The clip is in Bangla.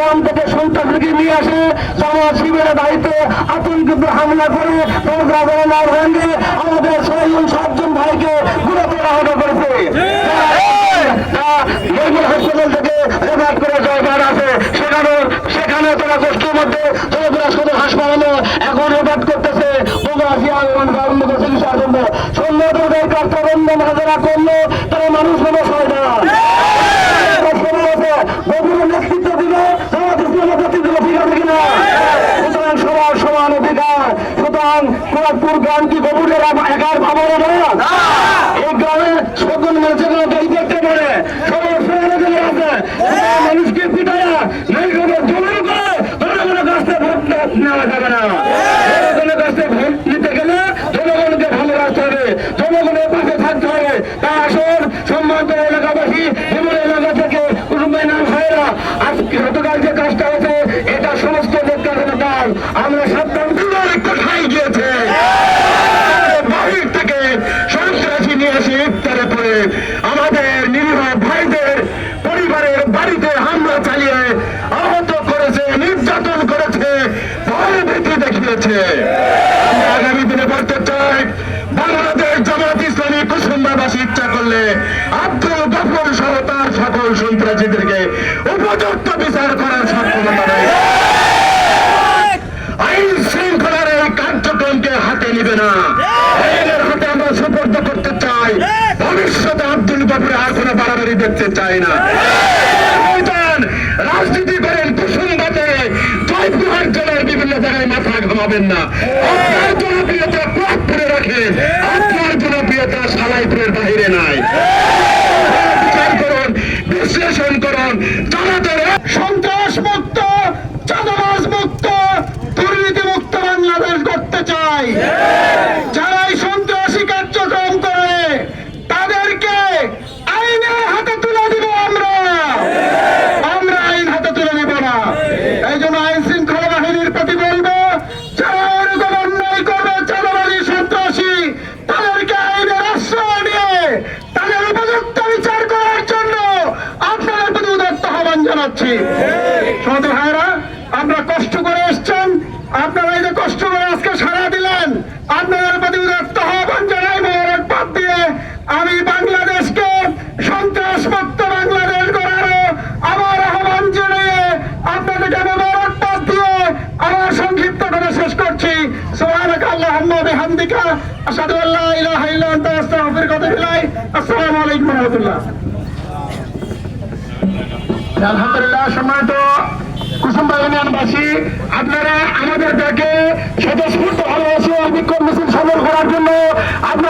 গ্রাম থেকে সন্ত্রাসীকে নিয়ে আসে। জামাত শিবিরের দায়িত্বে আতঙ্কিত হামলা করে ভেঙে আমাদের ছয়জন, সাতজন ভাইকে গুরুতর তোলা করেছে খড়গপুর গ্রাম কি গভীরের একার ভাবনা না? এই গ্রামে সকল মানুষের গাড়ি দেখতে পারে সকল অধিকার আছে। সুতরাং মানুষকে পিটায়া। সন্ত্রাসী ইফতারে পরে আমাদের নিরীহ ভাইদের পরিবারের বাড়িতে হামলা চালিয়ে আহত করেছে, নির্যাতন করেছে ভয় ভীতি দেখিয়েছে আগামী দিনে বলতে চাই, বাংলাদেশ জামাত ইসলামী কুসুম্বাবাসী ইচ্ছা করলে আব্দুল গফর সহ তার সকল সন্ত্রাসীদেরকে উপযুক্ত কোনো দেখতে চাই না। রাজনীতি করেন কুসুমবাতে জয়পুরহাট জেলার বিভিন্ন জায়গায় মাথা ঘামাবেন না। আপনার জনপ্রিয়তা করে রাখেন আপনার জনপ্রিয়তা সালাইপুরের বাহিরে নাই বিচার করুন বিশ্লেষণ করুন জানাতে সন্ত্রাস মুক্ত চাঁদাবাজ মুক্ত দুর্নীতি মুক্ত বাংলাদেশ করতে চাই যারা এই সন্ত্রাসী কার্যক্রম করে তাদেরকে আইনের হাতে তুলে দিব আমরা আমরা আইন হাতে তুলে নিব না এই জন্য আইন শৃঙ্খলা বাহিনীর প্রতি বলব যারা এরকম অন্যায় করবে চাঁদাবাজি সন্ত্রাসী তাদেরকে আইনের আশ্রয় নিয়ে তাদের উপযুক্ত বিচার করার জন্য আপনাদের প্রতি উদাত্ত আহ্বান জানাচ্ছি সমাজ ভাইরা আপনারা কষ্ট করে এসছেন আপনারা এই যে কষ্ট করে আজকে সারা দিলেন, আপনাদের প্রতি উদাত্ত আহ্বান জানাই মোবারক বাদ দিয়ে, আমি বাংলাদেশকে সন্ত্রাস মুক্ত বাংলাদেশ গড়ারও আমার আহ্বান জানিয়ে আপনাদেরকে মোবারক বাদ দিয়ে আমার সংক্ষিপ্ত করে শেষ করছি। সোহানক আল্লাহুম্মা বিহামদিকা, আশহাদু আল্লা ইলাহা ইল্লা আনতা আস্তাগফিরুকা ওয়া আতুবু আসসালামু আলাইকুম রাহমাতুল্লাহ। আলহামদুলিল্লাহ, সম্মানিত আপনারা আমাদের ডাকে স্বতঃস্ফূর্ত ভালোবাসে বিক্ষোভ মিছিল সফল করার জন্য আপনার